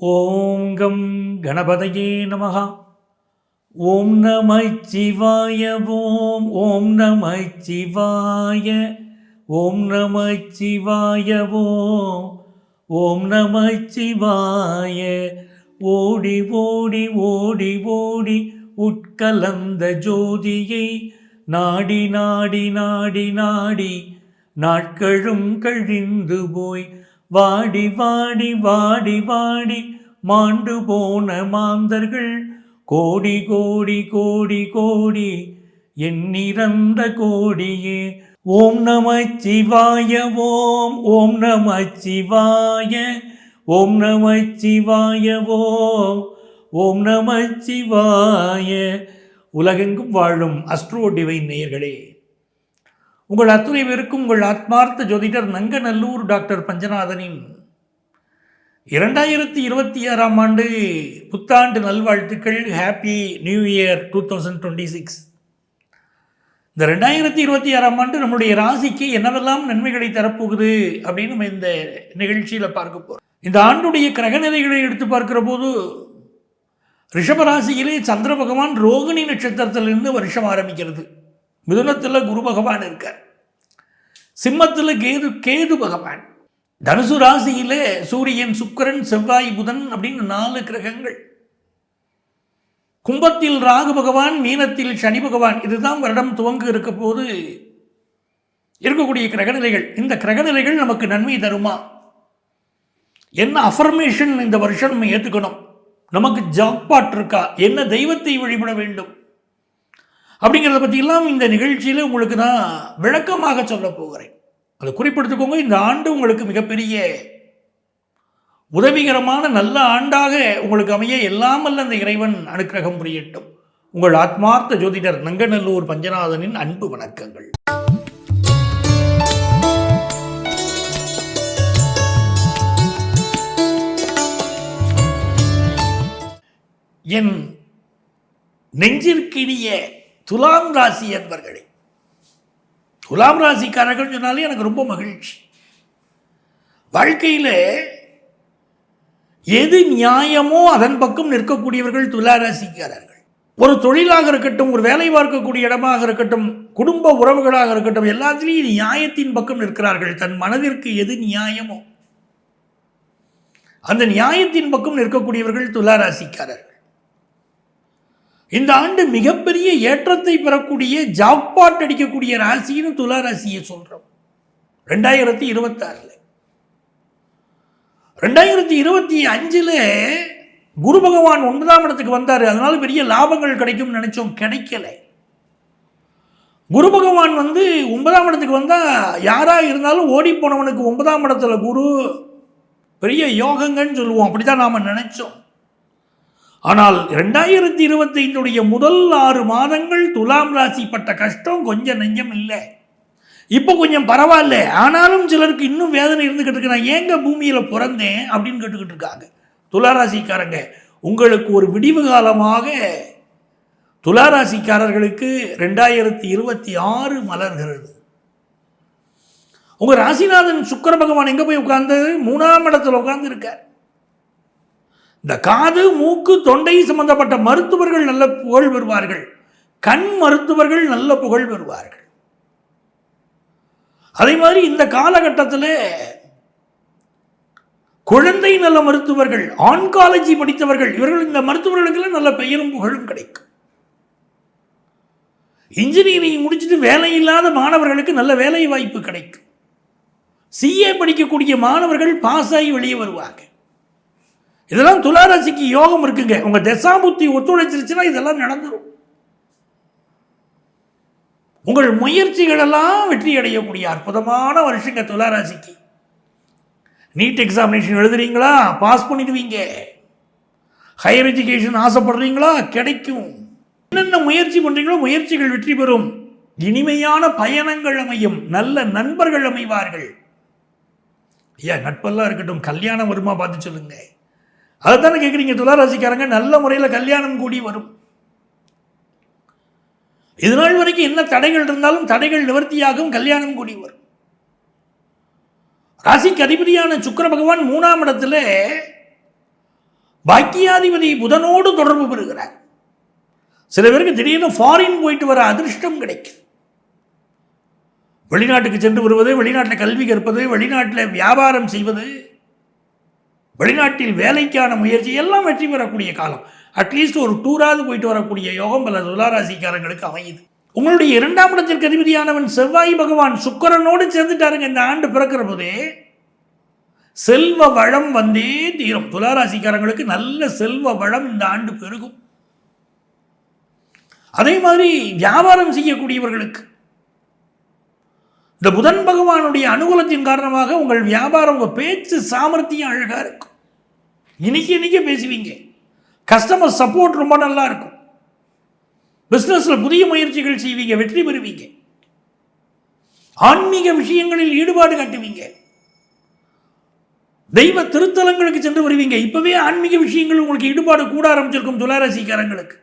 ஓம் come கணபதையே நமகா ஓம் நம சிவாய ஓம் ஓம் நம சிவாய ஓம் நம சிவாய ஓம் ஓம் நம சிவாய. ஓடி ஓடி ஓடி ஓடி உட்கலந்த ஜோதியை நாடி நாடி நாடி நாடி நாட்களும் கழிந்து போய் வாடி வாடி வாடி வாடி மாண்டு போன மாந்தர்கள். கோடி கோடி கோடி கோடி எண்ணிறந்த கோடியே. ஓம் நம சிவாய ஓம் ஓம் நம சிவாய ஓம் நம சிவாய ஓம் ஓம் நம சிவாய. உலகெங்கும் வாழும் அஸ்ட்ரோ டிவைன் நேயர்களே. உங்கள் அத்துணை பேருக்கும் உங்கள் ஆத்மார்த்த ஜோதிடர் நங்கநல்லூர் டாக்டர் பஞ்சநாதனின் இரண்டாயிரத்தி இருபத்தி ஆறாம் ஆண்டு புத்தாண்டு நல்வாழ்த்துக்கள். Happy new year two thousand twenty six இந்த ரெண்டாயிரத்தி இருபத்தி ஆறாம் ஆண்டு நம்முடைய ராசிக்கு என்னவெல்லாம் நன்மைகளை தரப்போகுது அப்படின்னு நம்ம இந்த நிகழ்ச்சியில் பார்க்க போகிறோம் இந்த ஆண்டுடைய கிரகநிலைகளை எடுத்து பார்க்கிற போது ரிஷபராசியிலே சந்திர பகவான் ரோகிணி நட்சத்திரத்திலிருந்து வருஷம் ஆரம்பிக்கிறது. மிதுனத்தில் குரு பகவான் இருக்கார். சிம்மத்தில் கேது கேது பகவான். தனுசு ராசியிலே சூரியன் சுக்கிரன் செவ்வாய் புதன் அப்படின்னு நாலு கிரகங்கள். கும்பத்தில் ராகு பகவான் மீனத்தில் சனி பகவான் இதுதான் வருடம் துவங்க இருக்க போது இருக்கக்கூடிய கிரகநிலைகள். இந்த கிரகநிலைகள் நமக்கு நன்மை தருமா? என்ன அஃபர்மேஷன் இந்த வருஷம் நம்ம ஏற்றுக்கணும் நமக்கு ஜாக்பாட் இருக்கா? என்ன தெய்வத்தை வழிபட வேண்டும்? அப்படிங்கிறத பற்றியெல்லாம் இந்த நிகழ்ச்சியில் உங்களுக்கு நான் விளக்கமாக சொல்ல போகிறேன். அதை குறிப்பிடுத்துக்கோங்க. இந்த ஆண்டு உங்களுக்கு மிகப்பெரிய உதவிகரமான நல்ல ஆண்டாக உங்களுக்கு அமைய எல்லாம் அல்ல அந்த இறைவன் அனுக்கிரகம் புரியட்டும். உங்கள் ஆத்மார்த்த ஜோதிடர் நங்கநல்லூர் பஞ்சநாதனின் அன்பு வணக்கங்கள். என் நெஞ்சிற்கினிய துலாம் ராசி என்பர்களே. துலாம் ராசிக்காரர்கள் சொன்னாலே எனக்கு ரொம்ப மகிழ்ச்சி. வாழ்க்கையில் எது நியாயமோ அதன் பக்கம் நிற்கக்கூடியவர்கள் துலா ராசிக்காரர்கள். ஒரு தொழிலாக இருக்கட்டும் ஒரு வேலை பார்க்கக்கூடிய இடமாக இருக்கட்டும் குடும்ப உறவுகளாக இருக்கட்டும் எல்லாத்திலையும் நியாயத்தின் பக்கம் நிற்கிறார்கள். தன் மனதிற்கு எது நியாயமோ. அந்த நியாயத்தின் பக்கம் நிற்கக்கூடியவர்கள் துலா ராசிக்காரர்கள். இந்த ஆண்டு மிகப்பெரிய ஏற்றத்தை பெறக்கூடிய ஜாக்பாட் அடிக்கக்கூடிய ராசின்னு துலா ராசியை சொல்கிறோம் ரெண்டாயிரத்தி இருபத்தாறுல. ரெண்டாயிரத்தி இருபத்தி அஞ்சில் குரு பகவான் ஒன்பதாம் இடத்துக்கு வந்தார். அதனால பெரிய லாபங்கள் கிடைக்கும்னு நினைச்சோம். கிடைக்கல. குரு பகவான் வந்து ஒன்பதாம் இடத்துக்கு வந்தால் யாராக இருந்தாலும் ஓடி போனவனுக்கு ஒன்பதாம் இடத்துல குரு பெரிய யோகங்கன்னு சொல்லுவோம். அப்படித்தான் நாம் நினச்சோம். ஆனால் ரெண்டாயிரத்தி இருபத்தைந்துடைய முதல் ஆறு மாதங்கள் துலாம் ராசி பட்ட கஷ்டம் கொஞ்சம் நெஞ்சம் இல்லை. இப்போ கொஞ்சம் பரவாயில்ல. ஆனாலும் சிலருக்கு இன்னும் வேதனை இருந்துக்கிட்டு இருக்கு. நான் ஏங்க பூமியில் பிறந்தேன் அப்படின்னு கேட்டுக்கிட்டு இருக்காங்க. துளாராசிக்காரங்க உங்களுக்கு ஒரு விடிவு காலமாக துளாராசிக்காரர்களுக்கு ரெண்டாயிரத்தி இருபத்தி ஆறு மலர்கிறது உங்கள் ராசிநாதன் சுக்கர பகவான் எங்கே போய் உட்கார்ந்து மூணாம் இடத்துல உட்கார்ந்து இருக்கார் இந்த காது மூக்கு தொண்டை சம்பந்தப்பட்ட மருத்துவர்கள் நல்ல புகழ் பெறுவார்கள். கண் மருத்துவர்கள் நல்ல புகழ் பெறுவார்கள். அதே மாதிரி இந்த காலகட்டத்தில் குழந்தை நல்ல மருத்துவர்கள் ஆன்காலஜி படித்தவர்கள் இவர்கள் இந்த மருத்துவர்களுக்கெல்லாம் நல்ல பெயரும் புகழும் கிடைக்கும். இன்ஜினியரிங் முடிச்சுட்டு வேலை இல்லாத மாணவர்களுக்கு நல்ல வேலை வாய்ப்பு கிடைக்கும் சிஏ படிக்கக்கூடிய மாணவர்கள் பாஸ் ஆகி வெளியே வருவாங்க இதெல்லாம் துளாராசிக்கு யோகம் இருக்குங்க. உங்கள் தசாபுத்தி ஒத்துழைச்சிருச்சுன்னா இதெல்லாம் நடந்துடும் உங்கள் முயற்சிகளெல்லாம் வெற்றி அடையக்கூடிய அற்புதமான வருஷங்க துளாராசிக்கு நீட் எக்ஸாமினேஷன் எழுதுறீங்களா? பாஸ் பண்ணிடுவீங்க. ஹையர் எஜுகேஷன் ஆசைப்படுறீங்களா? கிடைக்கும். என்னென்ன முயற்சி பண்ணுறீங்களோ முயற்சிகள் வெற்றி பெறும். இனிமையான பயணங்கள் அமையும். நல்ல நண்பர்கள் அமைவார்கள். ஐயா நட்பெல்லாம் இருக்கட்டும். கல்யாணம் வருமா பார்த்து சொல்லுங்கள் அதைத்தானே கேட்குறீங்க துளாராசிக்காரங்க நல்ல முறையில் கல்யாணம் கூடி வரும். இது நாள் வரைக்கும் என்ன தடைகள் இருந்தாலும் தடைகள் நிவர்த்தியாகும் கல்யாணம் கூடி வரும். ராசிக்கு அதிபதியான சுக்கர பகவான் மூணாம் இடத்துல பாக்கியாதிபதி புதனோடு தொடர்பு பெறுகிறார். சில பேருக்கு திடீர்னு ஃபாரின் போயிட்டு வர அதிர்ஷ்டம் கிடைக்கும் வெளிநாட்டுக்கு சென்று வருவது வெளிநாட்டில் கல்வி கற்பது வெளிநாட்டில் வியாபாரம் செய்வது வெளிநாட்டில் வேலைக்கான முயற்சி எல்லாம் வெற்றி பெறக்கூடிய காலம். அட்லீஸ்ட் ஒரு டூராவது போயிட்டு வரக்கூடிய யோகம் பல துளாராசிக்காரங்களுக்கு அமையுது. உங்களுடைய இரண்டாம் இடத்திற்கு அதிபதியானவன் செவ்வாய் பகவான் சுக்கரனோடு சேர்ந்துட்டாருங்க. இந்த ஆண்டு பிறக்கிற போதே செல்வ வளம் வந்தே தீரும். துளாராசிக்காரங்களுக்கு நல்ல செல்வ வளம் இந்த ஆண்டு பெருகும். அதே மாதிரி வியாபாரம் செய்யக்கூடியவர்களுக்கு இந்த புதன் பகவானுடைய அனுகூலத்தின் காரணமாக உங்கள் வியாபாரம் உங்கள் பேச்சு சாமர்த்தியம் அழகாக இருக்கும். இன்னைக்கு இன்றைக்கி பேசுவீங்க. கஸ்டமர் சப்போர்ட் ரொம்ப நல்லா இருக்கும். பிஸ்னஸில் புதிய முயற்சிகள் செய்வீங்க வெற்றி பெறுவீங்க. ஆன்மீக விஷயங்களில் ஈடுபாடு காட்டுவீங்க. தெய்வ திருத்தலங்களுக்கு சென்று வருவீங்க. இப்போவே ஆன்மீக விஷயங்கள் உங்களுக்கு ஈடுபாடு கூட ஆரம்பிச்சிருக்கும் துளாராசிக்காரங்களுக்கு.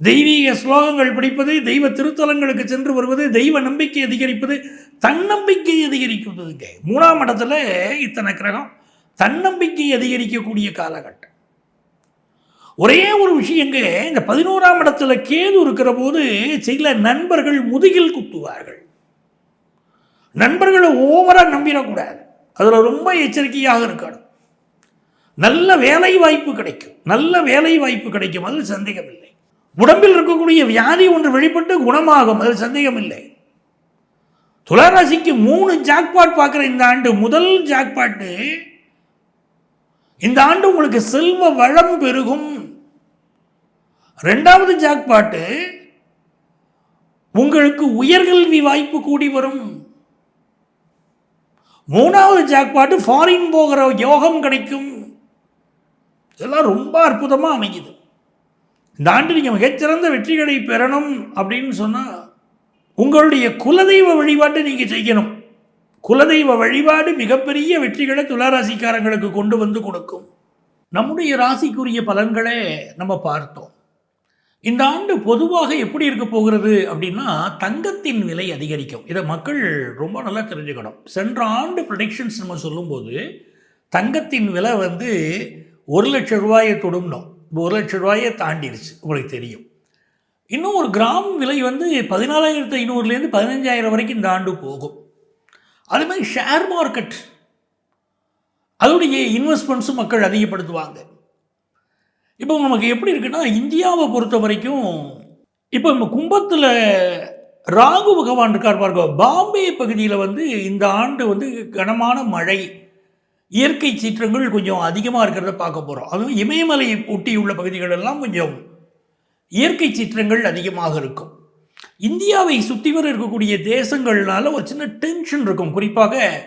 தெய்வீக ஸ்லோகங்கள் படிப்பது தெய்வ திருத்தலங்களுக்கு சென்று வருவது தெய்வ நம்பிக்கை அதிகரிப்பது தன்னம்பிக்கை அதிகரிக்கிறதுங்க மூணாம் இடத்துல இத்தனை கிரகம். தன்னம்பிக்கை அதிகரிக்கக்கூடிய காலகட்டம். ஒரே ஒரு விஷயங்க இந்த பதினோராம் இடத்துல கேது இருக்கிற போது சில நண்பர்கள் முதுகில் குத்துவார்கள். நண்பர்களை ஓவராக நம்பிடக்கூடாது. அதில் ரொம்ப எச்சரிக்கையாக இருக்கணும். நல்ல வேலை வாய்ப்பு கிடைக்கும். நல்ல வேலை வாய்ப்பு கிடைக்கும். அதில் சந்தேகம் இல்லை உடம்பில் இருக்கக்கூடிய வியாதி ஒன்று வெளிப்பட்டு குணமாகும். அதில் சந்தேகம் இல்லை மூணு ஜாக்பாட் பார்க்குற இந்த ஆண்டு முதல் ஜாக்பாட்டு இந்த ஆண்டு உங்களுக்கு செல்வ வளம் பெருகும். ரெண்டாவது ஜாக்பாட்டு உங்களுக்கு உயர்கல்வி வாய்ப்பு கூடி வரும். மூணாவது ஜாக்பாட்டு ஃபாரின் போகிற யோகம் கிடைக்கும். இதெல்லாம் ரொம்ப அற்புதமாக அமைக்குது. இந்த ஆண்டு நீங்கள் மிகச்சிறந்த வெற்றிகளை பெறணும் அப்படின்னு சொன்னால் உங்களுடைய குலதெய்வ வழிபாட்டை நீங்கள் செய்யணும். குலதெய்வ வழிபாடு மிகப்பெரிய வெற்றிகளை துளாராசிக்காரங்களுக்கு கொண்டு வந்து கொடுக்கும். நம்முடைய ராசிக்குரிய பலன்களை நம்ம பார்த்தோம். இந்த ஆண்டு பொதுவாக எப்படி இருக்க போகிறது அப்படின்னா தங்கத்தின் விலை அதிகரிக்கும். இதை மக்கள் ரொம்ப நல்லா தெரிஞ்சுக்கணும். சென்ற ஆண்டு ப்ரொடிக்ஷன்ஸ் நம்ம சொல்லும்போது தங்கத்தின் விலை வந்து ஒரு லட்சம் ரூபாயை தொடும்னோம். இப்போ ஒரு லட்ச ரூபாயை தாண்டிடுச்சு உங்களுக்கு தெரியும். இன்னும் ஒரு கிராம் விலை வந்து பதினாலாயிரத்து ஐநூறுலேருந்து பதினஞ்சாயிரம் வரைக்கும் இந்த ஆண்டு போகும். அதே மாதிரி ஷேர் மார்க்கெட் அதோடைய இன்வெஸ்ட்மெண்ட்ஸும் மக்கள் அதிகப்படுத்துவாங்க. இப்போ நமக்கு எப்படி இருக்குன்னா இந்தியாவை பொறுத்த வரைக்கும் இப்போ நம்ம கும்பத்தில் ராகு பகவான் இருக்கார் பாருங்க. பாம்பே பகுதியில் வந்து இந்த ஆண்டு வந்து கனமான மழை. இயற்கை சீற்றங்கள் கொஞ்சம் அதிகமாக இருக்கிறத பார்க்க போகிறோம் அதுவும் இமயமலையை ஒட்டியுள்ள பகுதிகளெல்லாம் கொஞ்சம் இயற்கை சீற்றங்கள் அதிகமாக இருக்கும். இந்தியாவை சுற்றி வர இருக்கக்கூடிய தேசங்கள்னால ஒரு சின்ன டென்ஷன் இருக்கும். குறிப்பாக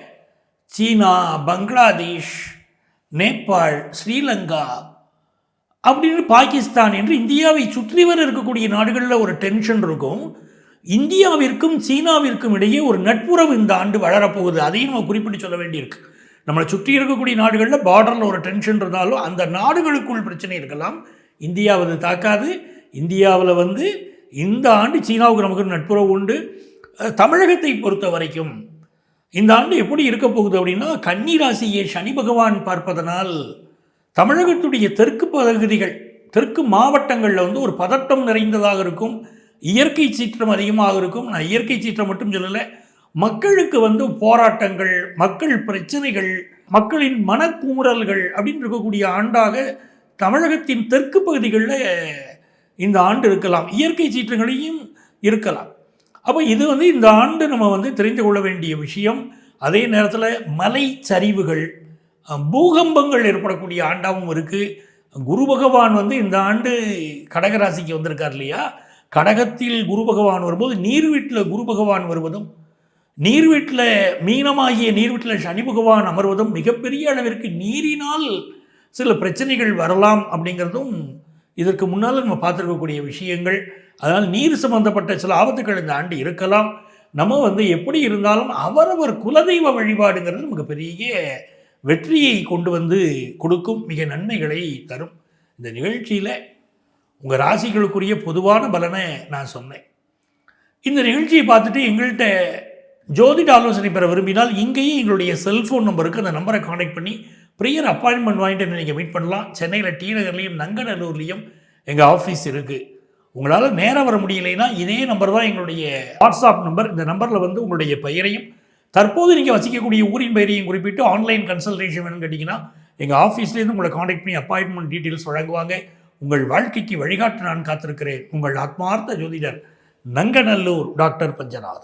சீனா பங்களாதேஷ் நேபாள் ஸ்ரீலங்கா அப்படின்னு பாகிஸ்தான் என்று இந்தியாவை சுற்றி வர இருக்கக்கூடிய நாடுகளில் ஒரு டென்ஷன் இருக்கும். இந்தியாவிற்கும் சீனாவிற்கும் இடையே ஒரு நட்புறவு இந்த ஆண்டு வளரப்போகுது. அதையும் நம்ம குறிப்பிட்டு சொல்ல வேண்டியிருக்கு. நம்மளை சுற்றி இருக்கக்கூடிய நாடுகளில் பார்டரில் ஒரு டென்ஷன் இருந்தாலும் அந்த நாடுகளுக்குள் பிரச்சனை இருக்கலாம். இந்தியாவது தாக்காது. இந்தியாவில் வந்து இந்த ஆண்டு சீனாவுக்கு நமக்கு நட்புறவு உண்டு. தமிழகத்தை பொறுத்த வரைக்கும் இந்த ஆண்டு எப்படி இருக்க போகுது அப்படின்னா கன்னி ராசியை சனி பகவான் பார்ப்பதனால் தமிழகத்துடைய தெற்கு பகுதிகள் தெற்கு மாவட்டங்களில் வந்து ஒரு பதட்டம் நிறைந்ததாக இருக்கும். இயற்கை சீற்றம் அதிகமாக இருக்கும். நான் இயற்கை சீற்றம் மட்டும் சொல்லலை மக்களுக்கு வந்து போராட்டங்கள் மக்கள் பிரச்சனைகள் மக்களின் மனக்குமுறல்கள் அப்படின்னு இருக்கக்கூடிய ஆண்டாக தமிழகத்தின் தெற்கு பகுதிகளில் இந்த ஆண்டு இருக்கலாம். இயற்கை சீற்றங்களையும் இருக்கலாம். அப்போ இது வந்து இந்த ஆண்டு நம்ம வந்து தெரிந்து கொள்ள வேண்டிய விஷயம். அதே நேரத்தில் மலை சரிவுகள் பூகம்பங்கள் ஏற்படக்கூடிய ஆண்டாகவும் இருக்குது குரு பகவான் வந்து இந்த ஆண்டு கடகராசிக்கு வந்திருக்கார் இல்லையா? கடகத்தில் குரு பகவான் வரும்போது நீர் வீட்டில் குரு பகவான் வருவதும் நீர் வீட்டில் மீனமாகிய நீர் வீட்டில் சனி பகவான் அமர்வதும் மிகப்பெரிய அளவிற்கு நீரினால் சில பிரச்சனைகள் வரலாம் அப்படிங்கிறதும் இதற்கு முன்னால் நம்ம பார்த்துருக்கக்கூடிய விஷயங்கள் அதனால் நீர் சம்பந்தப்பட்ட சில ஆபத்துக்கள் இந்த ஆண்டு இருக்கலாம். நம்ம வந்து எப்படி இருந்தாலும் அவரவர் குலதெய்வ வழிபாடுங்கிறது நமக்கு பெரிய வெற்றியை கொண்டு வந்து கொடுக்கும் மிக நன்மைகளை தரும். இந்த நிகழ்ச்சியில் உங்கள் ராசிகளுக்குரிய பொதுவான பலனை நான் சொன்னேன். இந்த நிகழ்ச்சியை பார்த்துட்டு எங்கள்கிட்ட ஜோதிட ஆலோசனை பெற விரும்பினால் இங்கேயே எங்களுடைய செல்ஃபோன் நம்பருக்கு அந்த நம்பரை காண்டாக்ட் பண்ணி ப்ரியர் அப்பாயின்மெண்ட் வாங்கிட்டு நீங்கள் மீட் பண்ணலாம். சென்னையில் டி நகர்லேயும் நங்கநல்லூர்லேயும் எங்கள் ஆஃபீஸ் இருக்குது உங்களால் நேராக வர முடியலைன்னா இதே நம்பர் தான் எங்களுடைய வாட்ஸ்அப் நம்பர் இந்த நம்பரில் வந்து உங்களுடைய பெயரையும் தற்போது நீங்கள் வசிக்கக்கூடிய ஊரின் பெயரையும் குறிப்பிட்டு ஆன்லைன் கன்சல்டேஷன் வேணும்னு கேட்டிங்கன்னா எங்கள் ஆஃபீஸ்லேருந்து உங்களை காண்டாக்ட் பண்ணி அப்பாயின்மெண்ட் டீட்டெயில்ஸ் வழங்குவாங்க. உங்கள் வாழ்க்கைக்கு வழிகாட்டு நான் காத்திருக்கிறேன். உங்கள் ஆத்மார்த்த ஜோதிடர் நங்கநல்லூர் டாக்டர் பஞ்சநாத்